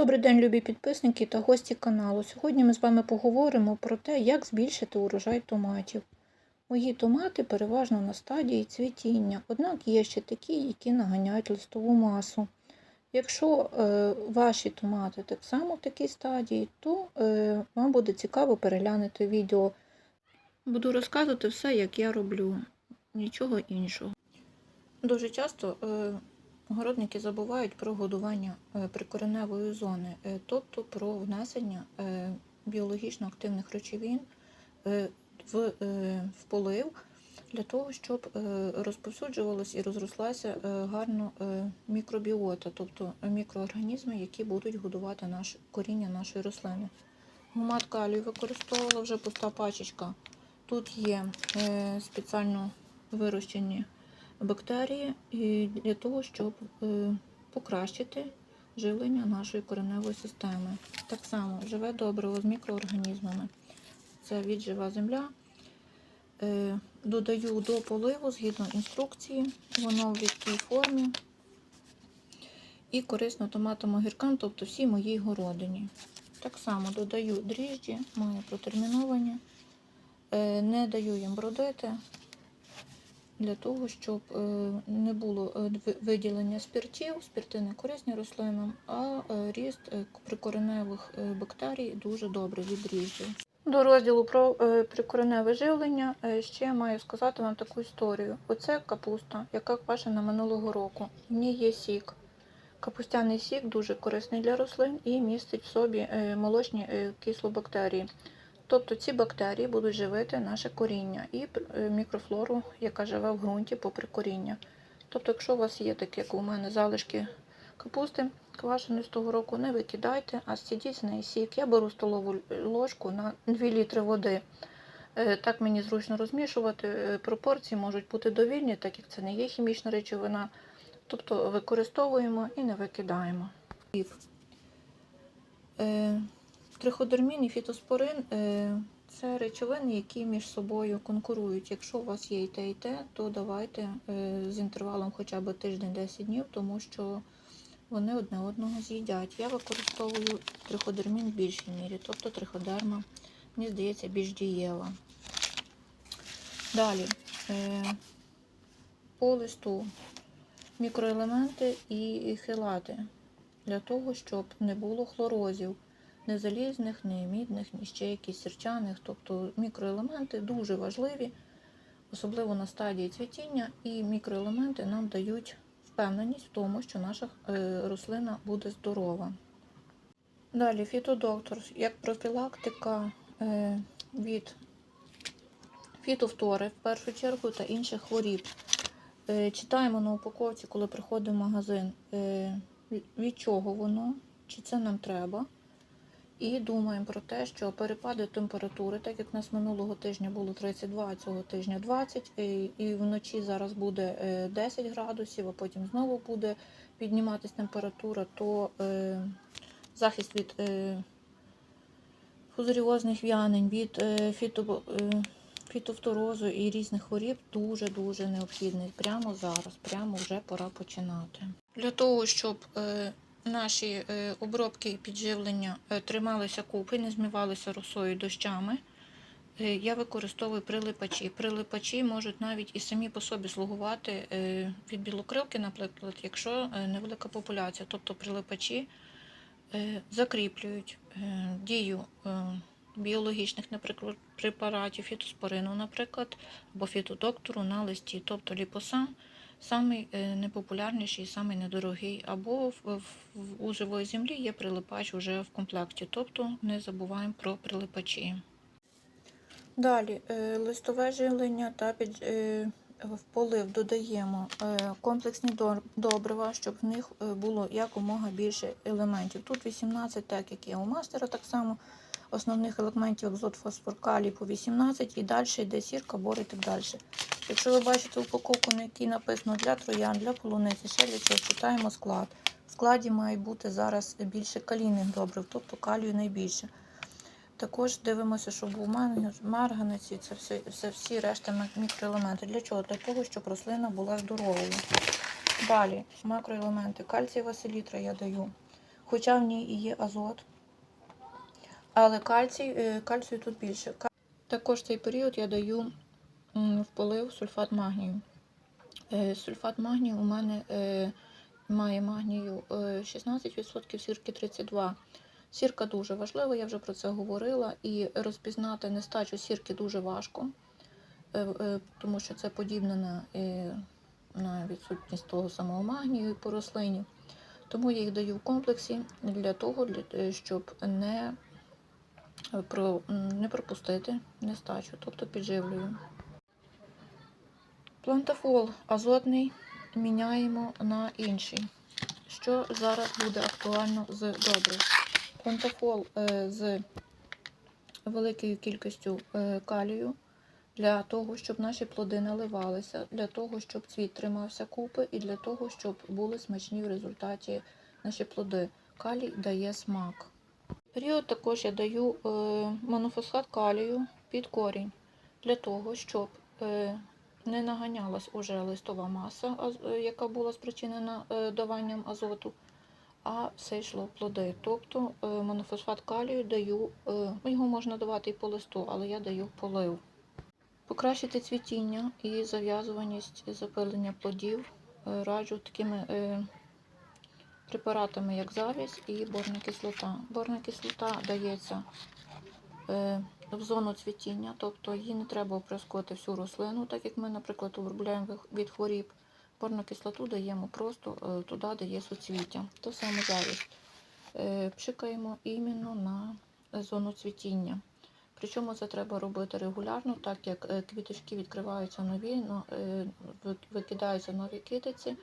Добрий день, любі підписники та гості каналу. Сьогодні ми з вами поговоримо про те, як збільшити урожай томатів. Мої томати переважно на стадії цвітіння, однак є ще такі, які наганяють листову масу. Якщо е, ваші томати так само в такій стадії, то е, вам буде цікаво переглянути відео. Буду розказувати все, як я роблю, нічого іншого. Дуже часто е, Городники забувають про годування е, прикореневої зони, е, тобто про внесення е, біологічно активних речовин в, в полив для того, щоб розповсюджувалась і розрослася гарно мікробіота, тобто мікроорганізми, які будуть годувати наш, коріння нашої рослини. Гумат калію використовувала вже пуста пачечка. Тут є спеціально вирощені бактерії і для того, щоб е, покращити живлення нашої кореневої системи. Так само живе добриво з мікроорганізмами. Це віджива земля. Е, Додаю до поливу згідно інструкції, воно в рідкій формі. І корисно томатам огіркам, тобто всій моїй городині. Так само додаю дріжджі, маю протерміновані, Е, не даю їм бродити для того, щоб е, не було е, виділення спіртів, спірти не корисні рослинам, а е, ріст прикореневих бактерій дуже добре від. До розділу про прикореневе живлення ще маю сказати вам таку історію. Оце капуста, яка квашена минулого року. В ній є сік. Капустяний сік дуже корисний для рослин і містить в собі молочні кислобактерії. Тобто ці бактерії будуть живити наше коріння і е, мікрофлору, яка живе в ґрунті попри коріння. Тобто, якщо у вас є таке, як у мене, залишки капусти квашеної з того року, не викидайте, а стідіть з неї сік. Я беру столову ложку на 2 літри води. Е, Так мені зручно розмішувати. Е, Пропорції можуть бути довільні, так як це не є хімічна речовина. Тобто використовуємо і не викидаємо. Триходермін і фітоспорин е, це речовини, які між собою конкурують. Якщо у вас є і те, і те, то давайте е, з інтервалом хоча б тиждень-10 днів, тому що вони одне одного з'їдять. Я використовую триходермін в більшій мірі, тобто триходерма, мені здається, більш дієва. Далі е, по листу мікроелементи і хилати для того, щоб не було хлорозів не залізних, не мідних, ні ще якісь сірчаних. Тобто мікроелементи дуже важливі, особливо на стадії цвітіння, і мікроелементи нам дають впевненість в тому, що наша е, рослина буде здорова. Далі фітодоктор як профілактика е, від фітофтори в першу чергу та інших хворіб. Е, Читаємо на упаковці, коли приходимо в магазин, від чого воно, чи це нам треба. І думаємо про те, що перепади температури, так як у нас минулого тижня було 32, а цього тижня 20, і, вночі зараз буде е, 10 градусів, а потім знову буде підніматися температура, то е, захист від е, фузаріозних в'янень, від е, фіто, е, фітофторозу і різних хворіб дуже-дуже необхідний. Прямо зараз, прямо вже пора починати. Для того, щоб е, наші е, обробки підживлення е, трималися купи, не змивалися росою дощами. е, Я використовую прилипачі. Прилипачі можуть навіть і самі по собі слугувати від білокрилки, наприклад, якщо невелика популяція. Тобто прилипачі закріплюють дію біологічних наприклад, препаратів, фітоспорину, наприклад, або фітодоктору на листі, тобто ліпосан самий е, непопулярніший, самий недорогий, або в, в, в- у живої землі є прилипач уже в комплекті, тобто не забуваємо про прилипачі. Далі е, листове живлення та під, е, в полив додаємо комплексні добрива, щоб в них було якомога більше елементів. Тут 18, так як є у мастера, так само основних елементів азот, фосфор, калій по 18 і далі йде сірка, бор і так далі. Якщо ви бачите упаковку, на якій написано для троян, для полуниці, чого, читаємо склад. В складі має бути зараз більше калійних добрив, тобто калію найбільше. Також дивимося, щоб був марганець, і це все, все всі решта мікроелементи. Для чого? Для того, щоб рослина була здоровою. Далі макроелементи. Кальцієва селітра я даю. хоча в ній і є азот. Але кальцій, е, кальцію тут більше. Також цей період я даю в сульфат магнію. Е, Сульфат магнію у мене е, має магнію е, 16%, сірки 32%. Сірка дуже важлива, я вже про це говорила, і розпізнати нестачу сірки дуже важко, е, е, тому що це подібне на, е, на відсутність того самого магнію по рослині. Тому я їх даю в комплексі для того, е, щоб е, не пропустити нестачу, тобто підживлюю. Плантафол азотний міняємо на інший. Що зараз буде актуально з добрив? Плантафол е, з великою кількістю е, калію для того, щоб наші плоди наливалися, для того, щоб цвіт тримався купи, і для того, щоб були смачні в результаті наші плоди. Калій дає смак. Період також я даю е, монофосфат калію під корінь для того, щоб не наганялась уже листова маса, е, яка була спричинена е, даванням азоту, а все йшло плоди. Тобто е, монофосфат калію даю, його можна давати і по листу, але я даю полив. Покращити цвітіння і зав'язуваність запилення плодів раджу такими препаратами, як завість і борна кислота. Борна кислота дається в зону цвітіння, тобто її не треба оприскувати всю рослину, так як ми, наприклад, обробляємо від- хворіб. Борну кислоту даємо просто е, туди, де є суцвіття. То саме завість. Е, Пшикаємо іменно на зону цвітіння. Причому це треба робити регулярно, так як е, квіточки відкриваються нові, но, ви- викидаються нові китиці,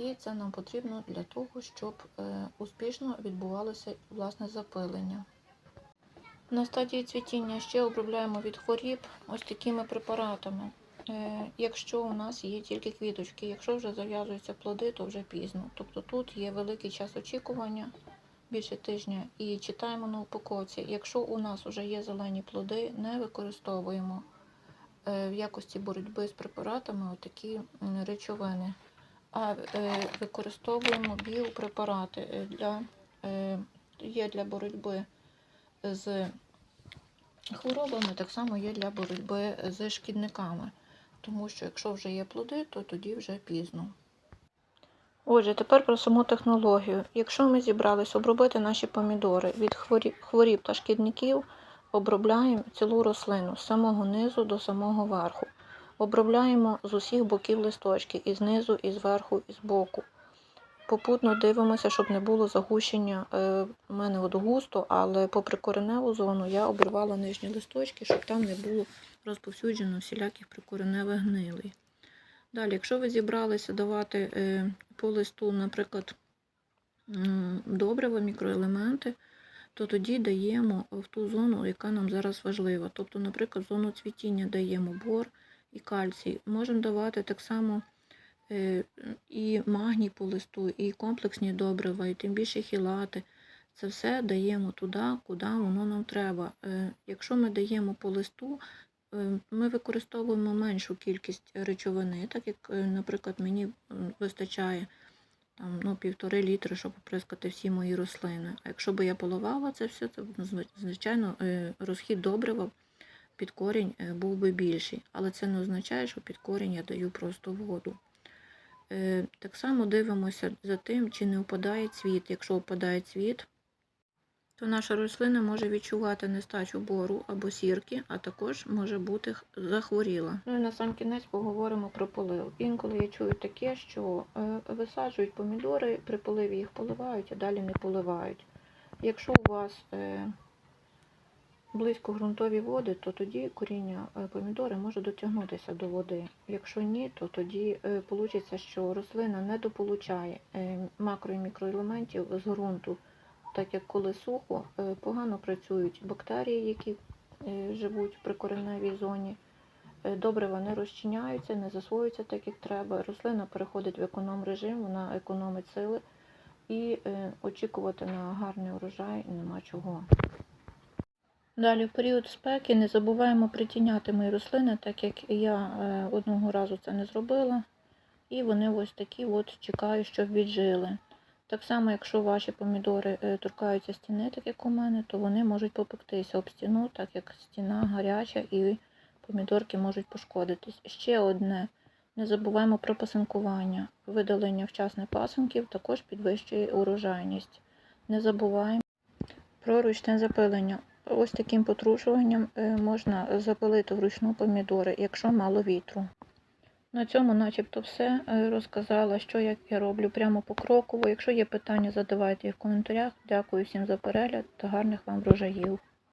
і це нам потрібно для того, щоб успішно відбувалося власне запилення. На стадії цвітіння ще обробляємо від хворіб ось такими препаратами. Е, Якщо у нас є тільки квіточки, якщо вже зав'язуються плоди, то вже пізно. Тобто тут є великий час очікування, більше тижня, і читаємо на упаковці. Якщо у нас вже є зелені плоди, не використовуємо е, в якості боротьби з препаратами отакі речовини, а е, використовуємо біопрепарати для, є для боротьби з хворобами, так само є для боротьби з шкідниками. Тому що якщо вже є плоди, то тоді вже пізно. Отже, тепер про саму технологію. Якщо ми зібрались обробити наші помідори від хворіб та шкідників, обробляємо цілу рослину з самого низу до самого верху. Обробляємо з усіх боків листочки, і знизу, і зверху, і збоку. Попутно дивимося, щоб не було загущення. Е, У мене от густо, але попри кореневу зону я обривала нижні листочки, щоб там не було розповсюджено всіляких прикореневих гнилей. Далі, якщо ви зібралися давати е, по листу, наприклад, м, добрива, мікроелементи, то тоді даємо в ту зону, яка нам зараз важлива. Тобто, наприклад, зону цвітіння даємо бор і кальцій. Можемо давати так само е, і магній по листу, і комплексні добрива, і тим більше хілати. Це все даємо туди, куди воно нам треба. Е, Якщо ми даємо по листу, е, ми використовуємо меншу кількість речовини, так як, е, наприклад, мені вистачає там, ну, півтори літри, щоб оприскати всі мої рослини. А якщо б я поливала це все, то ну, звичайно е, розхід добрива під корінь е, був би більший. Але це не означає, що під корінь я даю просто воду. Е, Так само дивимося за тим, чи не впадає цвіт. Якщо впадає цвіт, то наша рослина може відчувати нестачу бору або сірки, а також може бути захворіла. Ну і на сам кінець поговоримо про полив. Інколи я чую таке, що е, висаджують помідори, при поливі їх поливають, а далі не поливають. Якщо у вас е, близько ґрунтові води, то тоді коріння е, помідори може дотягнутися до води. Якщо ні, то тоді вийде, що рослина не дополучає е, макро і мікроелементів з ґрунту, так як коли сухо, е, погано працюють бактерії, які живуть в прикореневій зоні. Добрива не розчиняються, не засвоюються так, як треба. Рослина переходить в економ режим, вона економить сили і очікувати на гарний урожай нема чого. Далі, в період спеки не забуваємо притіняти мої рослини, так як я е, одного разу це не зробила. І вони ось такі от чекаю, щоб віджили. Так само, якщо ваші помідори е, торкаються стіни, так як у мене, то вони можуть попектися об стіну, так як стіна гаряча і помідорки можуть пошкодитись. Ще одне. Не забуваємо про пасинкування. Видалення вчасних пасинків також підвищує урожайність. Не забуваємо про ручне запилення. Ось таким потрушуванням е, можна запалити вручну помідори, якщо мало вітру. На цьому начебто все Е, розказала, що як я роблю прямо по крокову. Якщо є питання, задавайте їх в коментарях. Дякую всім за перегляд та гарних вам врожаїв.